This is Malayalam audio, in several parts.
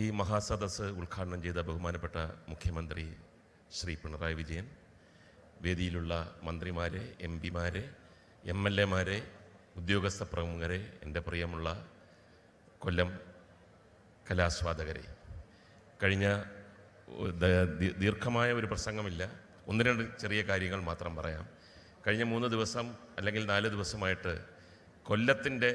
ഈ മഹാസദസ് ഉദ്ഘാടനം ചെയ്ത ബഹുമാനപ്പെട്ട മുഖ്യമന്ത്രി ശ്രീ പിണറായി വിജയൻ വേദിയിലുള്ള മന്ത്രിമാരെ എം പിമാരെ എം എൽ എമാരെ ഉദ്യോഗസ്ഥ പ്രമുഖരെ എന്റെ പ്രിയമുള്ള കൊല്ലം കലാസ്വാദകരെ. കഴിഞ്ഞ ദീർഘമായ ഒരു പ്രസംഗമില്ല. ഒന്ന് രണ്ട് ചെറിയ കാര്യങ്ങൾ മാത്രം പറയാം. കഴിഞ്ഞ മൂന്ന് ദിവസം അല്ലെങ്കിൽ നാല് ദിവസമായിട്ട് കൊല്ലത്തിന്റെ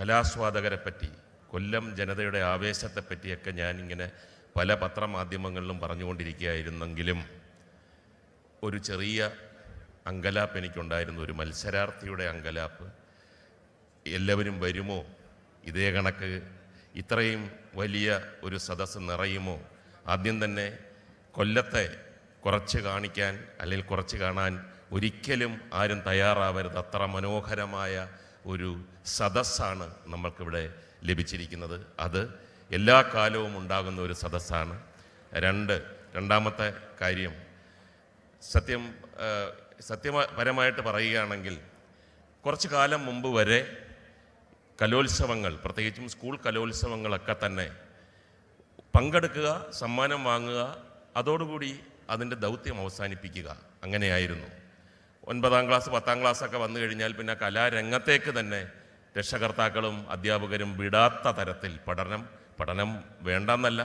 കലാസ്വാദകരെ പറ്റി കൊല്ലം ജനതയുടെ ആവേശത്തെ പറ്റിയൊക്കെ ഞാനിങ്ങനെ പല പത്രമാധ്യമങ്ങളിലും പറഞ്ഞുകൊണ്ടിരിക്കുകയായിരുന്നെങ്കിലും ഒരു ചെറിയ അങ്കലാപ്പ് എനിക്കുണ്ടായിരുന്നു. ഒരു മത്സരാർത്ഥിയുടെ അങ്കലാപ്പ്. എല്ലാവരും വരുമോ? ഇതേ കണക്ക് ഇത്രയും വലിയ ഒരു സദസ്സ് നിറയുമോ? ആദ്യം തന്നെ കൊല്ലത്തെ കുറച്ച് കാണിക്കാൻ അല്ലെങ്കിൽ കുറച്ച് കാണാൻ ഒരിക്കലും ആരും തയ്യാറാവരുത്. അത്ര മനോഹരമായ ഒരു സദസ്സാണ് നമ്മൾക്കിവിടെ ലഭിച്ചിരിക്കുന്നത്. അത് എല്ലാ കാലവും ഉണ്ടാകുന്ന ഒരു സദസ്സാണ്. രണ്ട് രണ്ടാമത്തെ കാര്യം സത്യം സത്യപരമായിട്ട് പറയുകയാണെങ്കിൽ കുറച്ച് കാലം മുമ്പ് വരെ കലോത്സവങ്ങൾ പ്രത്യേകിച്ചും സ്കൂൾ കലോത്സവങ്ങളൊക്കെ തന്നെ പങ്കെടുക്കുക സമ്മാനം വാങ്ങുക അതോടുകൂടി അതിന്റെ ദൗത്യം അവസാനിപ്പിക്കുക. അങ്ങനെയായിരുന്നു. ഒൻപതാം ക്ലാസ് പത്താം ക്ലാസ്സൊക്കെ വന്നു കഴിഞ്ഞാൽ പിന്നെ കലാരംഗത്തേക്ക് തന്നെ രക്ഷകർത്താക്കളും അധ്യാപകരും വിടാത്ത തരത്തിൽ പഠനം പഠനം വേണ്ടെന്നല്ല.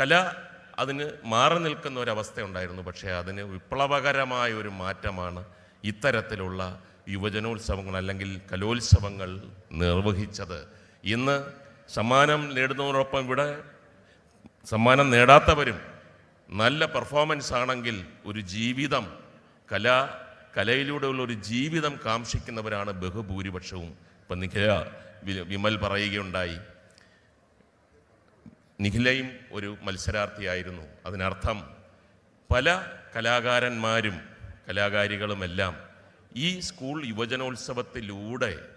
കല അതിന് മാറി നിൽക്കുന്ന ഒരവസ്ഥ ഉണ്ടായിരുന്നു പക്ഷേ അതിന് വിപ്ലവകരമായ ഒരു മാറ്റമാണ് ഇത്തരത്തിലുള്ള യുവജനോത്സവങ്ങൾ അല്ലെങ്കിൽ കലോത്സവങ്ങൾ നിർവഹിച്ചത്. ഇന്ന് സമ്മാനം നേടുന്നതിനോടൊപ്പം ഇവിടെ സമ്മാനം നേടാത്തവരും നല്ല പെർഫോമൻസ് ആണെങ്കിൽ ഒരു ജീവിതം കല കലയിലൂടെയുള്ള ഒരു ജീവിതം കാംക്ഷിക്കുന്നവരാണ് ബഹുഭൂരിപക്ഷവും. ഇപ്പം നിഖില വിമൽ പറയുകയുണ്ടായി. നിഖിലയും ഒരു മത്സരാർത്ഥിയായിരുന്നു. അതിനർത്ഥം പല കലാകാരന്മാരും കലാകാരികളുമെല്ലാം ഈ സ്കൂൾ യുവജനോത്സവത്തിലൂടെ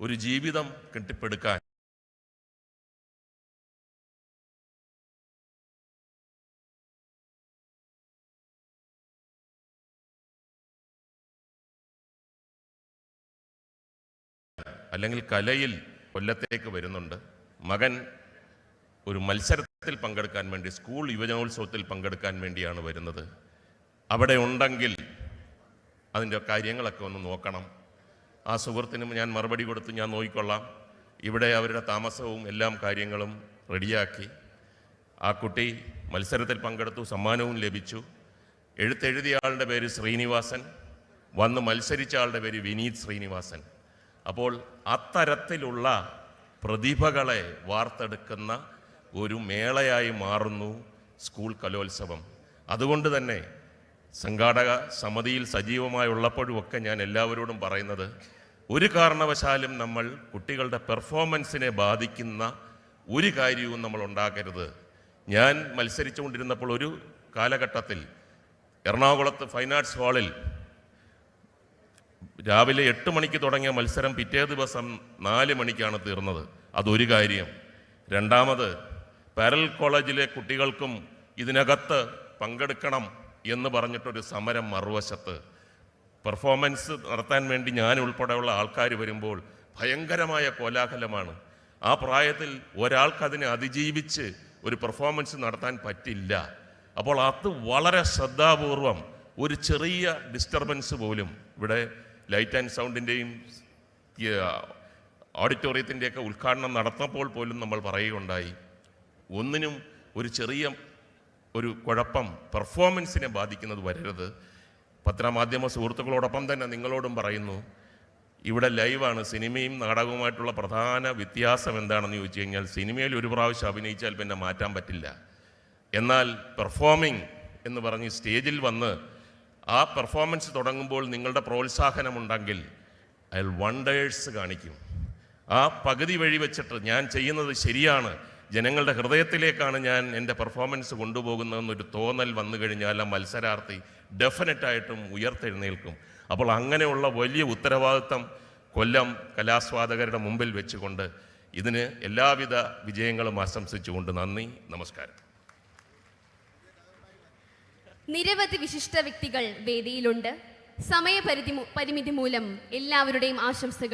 ഒരു ജീവിതം കെട്ടിപ്പടുക്കാൻ അല്ലെങ്കിൽ കലയിൽ കൊല്ലത്തേക്ക് വരുന്നുണ്ട്. മകൻ ഒരു മത്സരത്തിൽ പങ്കെടുക്കാൻ വേണ്ടി സ്കൂൾ യുവജനോത്സവത്തിൽ പങ്കെടുക്കാൻ വേണ്ടിയാണ് വരുന്നത്. അവിടെ ഉണ്ടെങ്കിൽ അതിന്റെ കാര്യങ്ങളൊക്കെ ഒന്ന് നോക്കണം. ആ സുഹൃത്തിനും ഞാൻ മറുപടി കൊടുത്ത് ഞാൻ നോക്കിക്കൊള്ളാം. ഇവിടെ അവരുടെ താമസവും എല്ലാം കാര്യങ്ങളും റെഡിയാക്കി. ആ കുട്ടി മത്സരത്തിൽ പങ്കെടുത്തു സമ്മാനവും ലഭിച്ചു. എഴുത്തെഴുതിയ ആളുടെ പേര് ശ്രീനിവാസൻ. വന്ന് മത്സരിച്ച ആളുടെ പേര് വിനീത് ശ്രീനിവാസൻ. അപ്പോൾ അത്തരത്തിലുള്ള പ്രതിഭകളെ വാർത്തെടുക്കുന്ന ഒരു മേളയായി മാറുന്നു സ്കൂൾ കലോത്സവം. അതുകൊണ്ട് തന്നെ സംഘാടക സമിതിയിൽ സജീവമായി ഉള്ളപ്പോഴുമൊക്കെ ഞാൻ എല്ലാവരോടും പറയുന്നത് ഒരു കാരണവശാലും നമ്മൾ കുട്ടികളുടെ പെർഫോമൻസിനെ ബാധിക്കുന്ന ഒരു കാര്യവും നമ്മൾ ഉണ്ടാക്കരുത്. ഞാൻ മത്സരിച്ചുകൊണ്ടിരുന്നപ്പോൾ ഒരു കാലഘട്ടത്തിൽ എറണാകുളത്ത് ഫൈൻ ആർട്സ് ഹാളിൽ രാവിലെ എട്ട് മണിക്ക് തുടങ്ങിയ മത്സരം പിറ്റേ ദിവസം നാല് മണിക്കാണ് തീർന്നത്. അതൊരു കാര്യം. രണ്ടാമത് പാരൽ കോളേജിലെ കുട്ടികൾക്കും ഇതിനകത്ത് പങ്കെടുക്കണം എന്ന് പറഞ്ഞിട്ടൊരു സമരം മറുവശത്ത്. പെർഫോമൻസ് നടത്താൻ വേണ്ടി ഞാൻ ഉൾപ്പെടെയുള്ള ആൾക്കാർ വരുമ്പോൾ ഭയങ്കരമായ കോലാഹലമാണ്. ആ പ്രായത്തിൽ ഒരാൾക്കതിനെ അതിജീവിച്ച് ഒരു പെർഫോമൻസ് നടത്താൻ പറ്റില്ല. അപ്പോൾ അത് വളരെ ശ്രദ്ധാപൂർവം ഒരു ചെറിയ ഡിസ്റ്റർബൻസ് പോലും ഇവിടെ ലൈറ്റ് ആൻഡ് സൗണ്ടിന്റെയും ഓഡിറ്റോറിയത്തിന്റെയൊക്കെ ഉദ്ഘാടനം നടന്നപ്പോൾ പോലും നമ്മൾ പറയുകയുണ്ടായി. ഒന്നിനും ഒരു ചെറിയ ഒരു കുഴപ്പം പെർഫോമൻസിനെ ബാധിക്കുന്നത് വരരുത്. പത്രമാധ്യമ സുഹൃത്തുക്കളോടൊപ്പം തന്നെ നിങ്ങളോടും പറയുന്നു ഇവിടെ ലൈവാണ് സിനിമയും നാടകവുമായിട്ടുള്ള പ്രധാന വ്യത്യാസം എന്താണെന്ന് ചോദിച്ചു കഴിഞ്ഞാൽ സിനിമയിൽ ഒരു പ്രാവശ്യം അഭിനയിച്ചാൽ പിന്നെ മാറ്റാൻ പറ്റില്ല. എന്നാൽ പെർഫോമിംഗ് എന്ന് പറഞ്ഞ് സ്റ്റേജിൽ വന്ന് ആ പെർഫോമൻസ് തുടങ്ങുമ്പോൾ നിങ്ങളുടെ പ്രോത്സാഹനമുണ്ടെങ്കിൽ അയാൾ വണ്ടേഴ്സ് കാണിക്കും. ആ പകുതി വഴി വെച്ചിട്ട് ഞാൻ ചെയ്യുന്നത് ശരിയാണ്. ജനങ്ങളുടെ ഹൃദയത്തിലേക്കാണ് ഞാൻ എന്റെ പെർഫോമൻസ് കൊണ്ടുപോകുന്നതെന്നൊരു തോന്നൽ വന്നു കഴിഞ്ഞാൽ ആ മത്സരാർത്ഥി ഡെഫിനറ്റായിട്ടും ഉയർത്തെഴുന്നേൽക്കും. അപ്പോൾ അങ്ങനെയുള്ള വലിയ ഉത്തരവാദിത്തം കൊല്ലം കലാസ്വാദകരുടെ മുമ്പിൽ വെച്ചുകൊണ്ട് ഇതിന് എല്ലാവിധ വിജയങ്ങളും ആശംസിച്ചുകൊണ്ട് നന്ദി നമസ്കാരം. നിരവധി വിശിഷ്ട വ്യക്തികൾ വേദിയിലുണ്ട്. സമയപരിധി പരിമിതി മൂലം എല്ലാവരുടെയും ആശംസകൾ